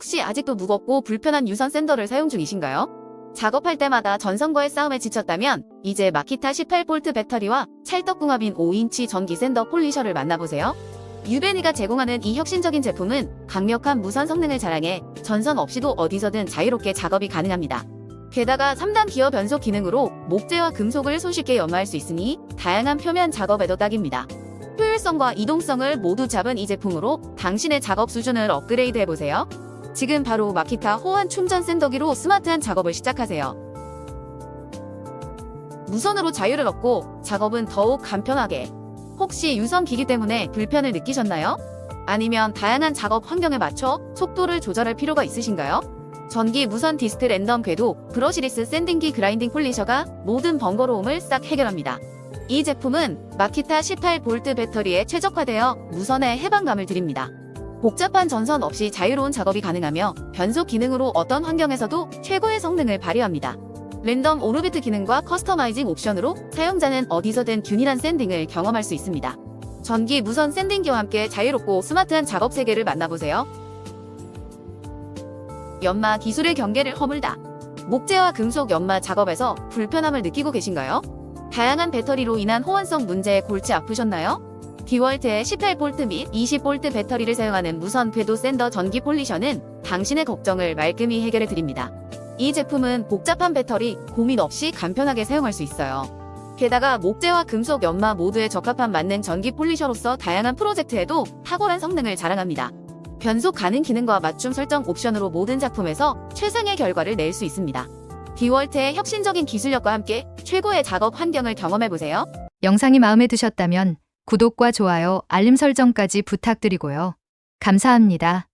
혹시 아직도 무겁고 불편한 유선 샌더를 사용 중이신가요? 작업할 때마다 전선과의 싸움에 지쳤다면 이제 마키타 18V 배터리와 찰떡궁합인 5인치 전기 샌더 폴리셔를 만나보세요. 유베니가 제공하는 이 혁신적인 제품은 강력한 무선 성능을 자랑해 전선 없이도 어디서든 자유롭게 작업이 가능합니다. 게다가 3단 기어 변속 기능으로 목재와 금속을 손쉽게 연마할 수 있으니 다양한 표면 작업에도 딱입니다. 효율성과 이동성을 모두 잡은 이 제품으로 당신의 작업 수준을 업그레이드 해보세요. 지금 바로 마키타 호환 충전 샌더기로 스마트한 작업을 시작하세요. 무선으로 자유를 얻고 작업은 더욱 간편하게. 혹시 유선 기기 때문에 불편을 느끼셨나요? 아니면 다양한 작업 환경에 맞춰 속도를 조절할 필요가 있으신가요? 전기 무선 디스트 랜덤 궤도 브러시리스 샌딩기 그라인딩 폴리셔가 모든 번거로움을 싹 해결합니다. 이 제품은 마키타 18V 배터리에 최적화되어 무선의 해방감을 드립니다. 복잡한 전선 없이 자유로운 작업이 가능하며 변속 기능으로 어떤 환경에서도 최고의 성능을 발휘합니다. 랜덤 오르비트 기능과 커스터마이징 옵션으로 사용자는 어디서든 균일한 샌딩을 경험할 수 있습니다. 전기 무선 샌딩기와 함께 자유롭고 스마트한 작업 세계를 만나보세요. 연마 기술의 경계를 허물다. 목재와 금속 연마 작업에서 불편함을 느끼고 계신가요? 다양한 배터리로 인한 호환성 문제에 골치 아프셨나요? 디월트의 18V 및 20V 배터리를 사용하는 무선 궤도 샌더 전기 폴리셔는 당신의 걱정을 말끔히 해결해 드립니다. 이 제품은 복잡한 배터리 고민 없이 간편하게 사용할 수 있어요. 게다가 목재와 금속 연마 모두에 적합한 맞는 전기 폴리셔로서 다양한 프로젝트에도 탁월한 성능을 자랑합니다. 변속 가능 기능과 맞춤 설정 옵션으로 모든 작품에서 최상의 결과를 낼 수 있습니다. 디월트의 혁신적인 기술력과 함께 최고의 작업 환경을 경험해보세요. 영상이 마음에 드셨다면 구독과 좋아요, 알림 설정까지 부탁드리고요. 감사합니다.